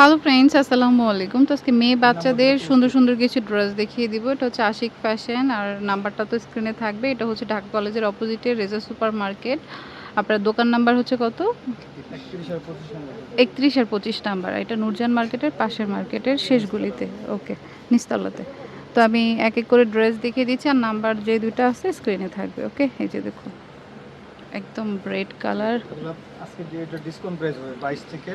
Hello friends আসসালামু আলাইকুম তো আজকে মেয়ে বাচ্চাদের সুন্দর সুন্দর কিছু ড্রেস দেখিয়ে দিব। এটা হচ্ছে আশিক ফ্যাশন আর নাম্বারটা তো স্ক্রিনে থাকবে। এটা হচ্ছে ঢাকা কলেজের অপোজিটে রেজা সুপার মার্কেট আপনার দোকান নাম্বার হচ্ছে কত? একত্রিশ আর পঁচিশ নাম্বার। এটা নূরজান মার্কেটের পাশের মার্কেটের শেষগুলিতে ওকে নিচতলাতে। তো আমি এক এক করে ড্রেস দেখিয়ে দিচ্ছি আর নাম্বার যে দুটো আছে স্ক্রিনে থাকবে। ওকে এই যে দেখুন। একদম রেড কালার আজকে ডিসকাউন্ট প্রাইস হবে, বাইশ থেকে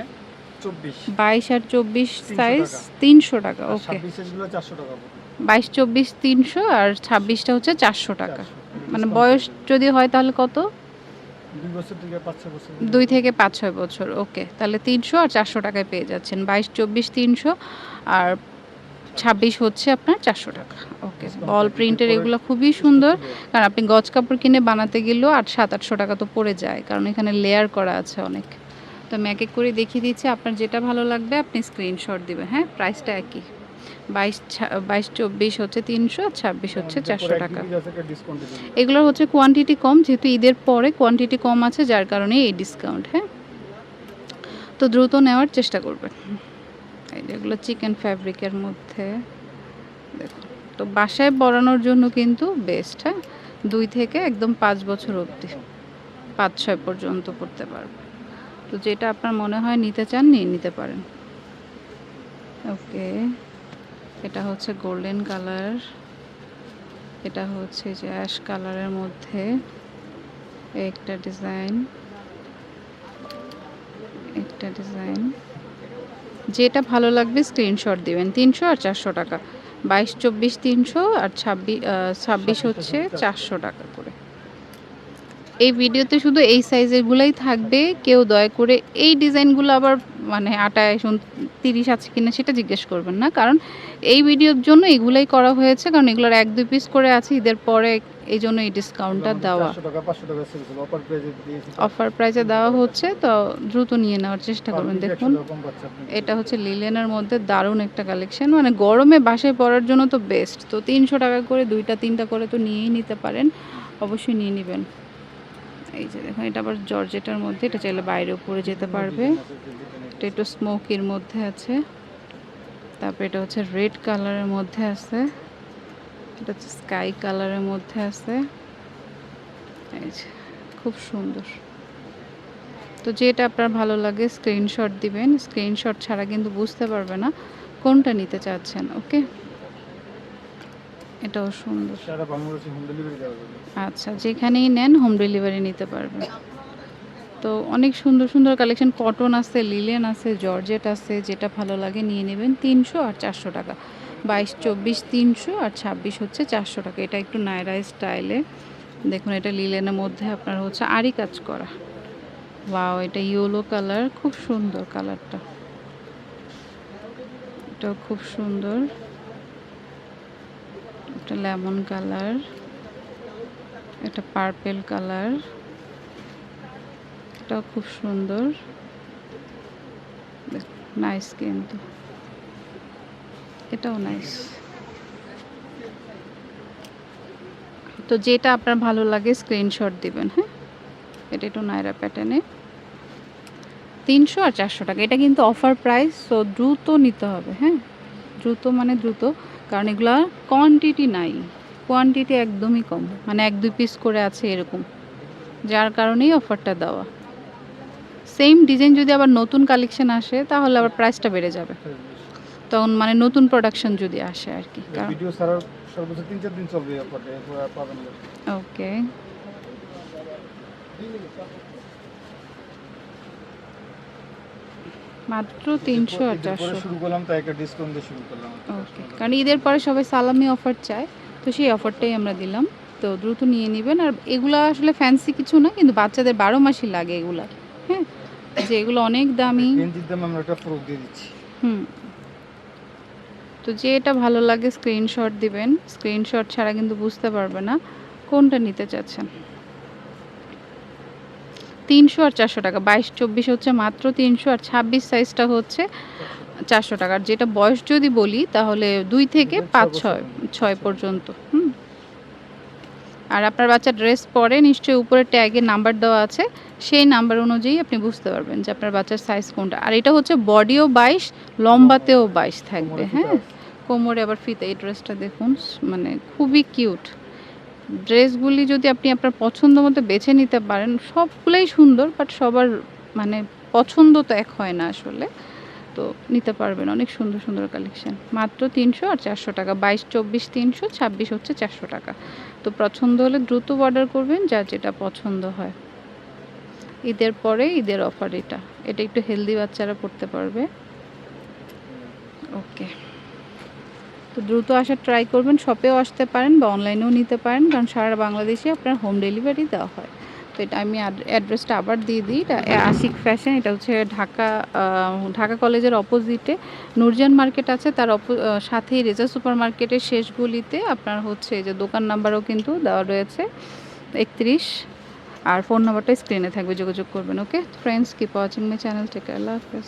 বাইশ আর চব্বিশ। 300 সাইজ। তিনশো টাকা। ওকে বাইশ চব্বিশ তিনশো আর ছাব্বিশটা হচ্ছে চারশো টাকা। মানে বয়স যদি হয় তাহলে কত? দুই থেকে পাঁচ ছয় বছর। ওকে তাহলে তিনশো আর চারশো টাকায় পেয়ে যাচ্ছেন। বাইশ চব্বিশ তিনশো আর ছাব্বিশ হচ্ছে আপনার চারশো টাকা ওকে বল প্রিন্টের এগুলো খুবই সুন্দর। কারণ আপনি গজ কাপড় কিনে বানাতে গেলেও আট সাত আটশো টাকা তো পড়ে যায়। কারণ এখানে লেয়ার করা আছে অনেক। তো আমি এক এক করে দেখিয়ে দিচ্ছি আপনার যেটা ভালো লাগবে আপনি স্ক্রিনশট দিবেন হ্যাঁ? প্রাইসটা একই। বাইশ বাইশ চব্বিশ হচ্ছে তিনশো আর ছাব্বিশ হচ্ছে চারশো টাকা। এগুলোর হচ্ছে কোয়ান্টিটি কম যেহেতু ঈদের পরে কোয়ান্টিটি কম আছে যার কারণে এই ডিসকাউন্ট হ্যাঁ? তো দ্রুত নেওয়ার চেষ্টা করবেন। এই যেগুলো চিকেন ফ্যাব্রিকের মধ্যে দেখুন। তো বাসায় পরানোর জন্য কিন্তু বেস্ট হ্যাঁ? দুই থেকে একদম পাঁচ বছর অবধি পাঁচ ছয় পর্যন্ত পড়তে পারবে তো যেটা আপনার মনে হয় নিতে চান, নিয়ে নিতে পারেন। ওকে। এটা হচ্ছে গোল্ডেন কালার। এটা হচ্ছে যে অ্যাশ কালারের মধ্যে একটা ডিজাইন। একটা ডিজাইন। যেটা ভালো লাগবে স্ক্রিনশট দেবেন। তিনশো আর চারশো টাকা। বাইশ, চব্বিশ, তিনশো আর ছাব্বিশ ছাব্বিশ হচ্ছে চারশো টাকা করে। এই ভিডিওতে শুধু এই সাইজেরগুলোই থাকবে। কেউ দয়া করে এই ডিজাইনগুলো আবার মানে আটায় তিরিশ আছে কিনা সেটা জিজ্ঞেস করবেন না। কারণ এই ভিডিওর জন্য এগুলাই করা হয়েছে কারণ এগুলোর এক দুই পিস করে আছে ঈদের পরে এই জন্য এই ডিসকাউন্টটা দেওয়া। অফার প্রাইসে দেওয়া হচ্ছে তো দ্রুত নিয়ে নেওয়ার চেষ্টা করবেন। দেখুন এটা হচ্ছে লিলেনের মধ্যে দারুণ একটা কালেকশন মানে গরমে বাসায় পরার জন্য তো বেস্ট তো তিনশো টাকা করে দুইটা তিনটা করে তো নিয়েই নিতে পারেন। অবশ্যই নিয়ে নেবেন। এই যে দেখুন, এটা আবার জর্জেটার মধ্যে, এটা চাইলে বাইরেও পরে যেতে পারবে। এটা একটু স্মোকির মধ্যে আছে। তারপরে এটা হচ্ছে রেড কালারের মধ্যে আছে। এটা হচ্ছে স্কাই কালারের মধ্যে আছে। এই যে, খুব সুন্দর। তো যেটা আপনার ভালো লাগে স্ক্রিনশট দিবেন। স্ক্রিনশট ছাড়া কিন্তু বুঝতে পারবে না কোনটা নিতে চাচ্ছেন ওকে এটাও সুন্দর। সারা বাংলাদেশে হোম ডেলিভারি দেওয়া যাবে। আচ্ছা যেখানেই নেন হোম ডেলিভারি নিতে পারবেন। তো অনেক সুন্দর সুন্দর কালেকশন কটন আছে লিলেন আছে জর্জেট আছে যেটা ভালো লাগে নিয়ে নেবেন তিনশো আর চারশো টাকা। বাইশ চব্বিশ তিনশো আর ছাব্বিশ হচ্ছে চারশো টাকা। এটা একটু নায়রা স্টাইলে দেখুন এটা লিলেনের মধ্যে আপনার হচ্ছে আরই কাজ করা। ওয়াও এটা ইয়েলো কালার খুব সুন্দর কালারটা এটাও খুব সুন্দর। এটা লেমন কালার এটা পার্পেল কালার। এটাও খুব সুন্দর। নাইস কিন্তু। এটাও নাইস তো যেটা আপনার ভালো লাগে স্ক্রিনশট দিবেন হ্যাঁ? এটা একটু নায়রা প্যাটার্নে তিনশো আর চারশো টাকা। এটা কিন্তু অফার প্রাইস সো দ্রুত নিতে হবে হ্যাঁ? দ্রুত মানে দ্রুত। কারণ এগুলা কোয়ান্টিটি নাই। কোয়ান্টিটি একদমই কম। মানে এক দুই পিস করে আছে এরকম। যার কারণেই অফারটা দেওয়া। সেম ডিজাইন যদি আবার নতুন কালেকশন আসে তাহলে আবার প্রাইসটা বেড়ে যাবে। তখন মানে নতুন প্রোডাকশন যদি আসে আর কি ভিডিও ছাড়ার সর্বোচ্চ দিন চলবে ওকে মাত্র তিনশো আর চারশো শুরু করলাম তাই একটা ডিসকাউন্ট দিয়ে শুরু করলাম। ওকে কারণ ঈদের পরে সবাই সালামি অফার চায় তো সেই অফারটাই আমরা দিলাম। তো দ্রুত নিয়ে নেবেন। আর এগুলো আসলে ফ্যান্সি কিছু না কিন্তু বাচ্চাদের বারো মাসই লাগে এগুলা হ্যাঁ? যে এগুলো অনেক দামি। গেঞ্জির দামে আমরা একটা ফ্রক দিয়ে দিচ্ছি। হুম। তো যে এটা ভালো লাগে স্ক্রিনশট দিবেন। স্ক্রিনশট ছাড়া কিন্তু বুঝতে পারবে না কোনটা নিতে চাচ্ছেন। তিনশো আর চারশো টাকা। বাইশ চব্বিশ হচ্ছে মাত্র তিনশো আর ছাব্বিশ সাইজটা হচ্ছে চারশো টাকার যেটা বয়স যদি বলি তাহলে দুই থেকে পাঁচ ছয় ছয় পর্যন্ত হুম। আর আপনার বাচ্চা ড্রেস পরে নিশ্চয়ই উপরে ট্যাগে নাম্বার দেওয়া আছে। সেই নাম্বার অনুযায়ী আপনি বুঝতে পারবেন যে আপনার বাচ্চার সাইজ কোনটা। আর এটা হচ্ছে বডিও বাইশ লম্বাতেও বাইশ থাকবে হ্যাঁ। কোমরে আবার ফিতে এই ড্রেসটা দেখুন মানে খুবই কিউট ড্রেসগুলি যদি আপনি আপনার পছন্দ মতো বেছে নিতে পারেন, সবগুলোই সুন্দর বাট সবার মানে পছন্দ তো এক হয় না আসলে। তো নিতে পারবেন, অনেক সুন্দর সুন্দর কালেকশন মাত্র তিনশো আর চারশো টাকা। বাইশ, চব্বিশ, তিনশো, ছাব্বিশ হচ্ছে চারশো টাকা। তো পছন্দ হলে দ্রুত অর্ডার করবেন, যার যেটা পছন্দ হয়। ঈদের পরে ঈদের অফার এটা। এটা একটু হেলদি বাচ্চারা পড়তে পারবে। ওকে তো দ্রুত আসার ট্রাই করবেন শপেও আসতে পারেন বা অনলাইনেও নিতে পারেন, কারণ সারা বাংলাদেশে আপনার হোম ডেলিভারি দেওয়া হয়। তো এটা আমি অ্যাড্রেসটা আবার দিয়ে দিই, এটা আশিক ফ্যাশন এটা হচ্ছে ঢাকা ঢাকা কলেজের অপোজিটে নূরজান মার্কেট আছে, তার অপো সাথেই রেজা সুপার মার্কেটের শেষগুলিতে আপনার হচ্ছে যে দোকান নাম্বারও কিন্তু দেওয়া রয়েছে, একত্রিশ। আর ফোন নাম্বারটা স্ক্রিনে থাকবে, যোগাযোগ করবেন okay friends keep watching my channel take আল্লাহ হাফেজ।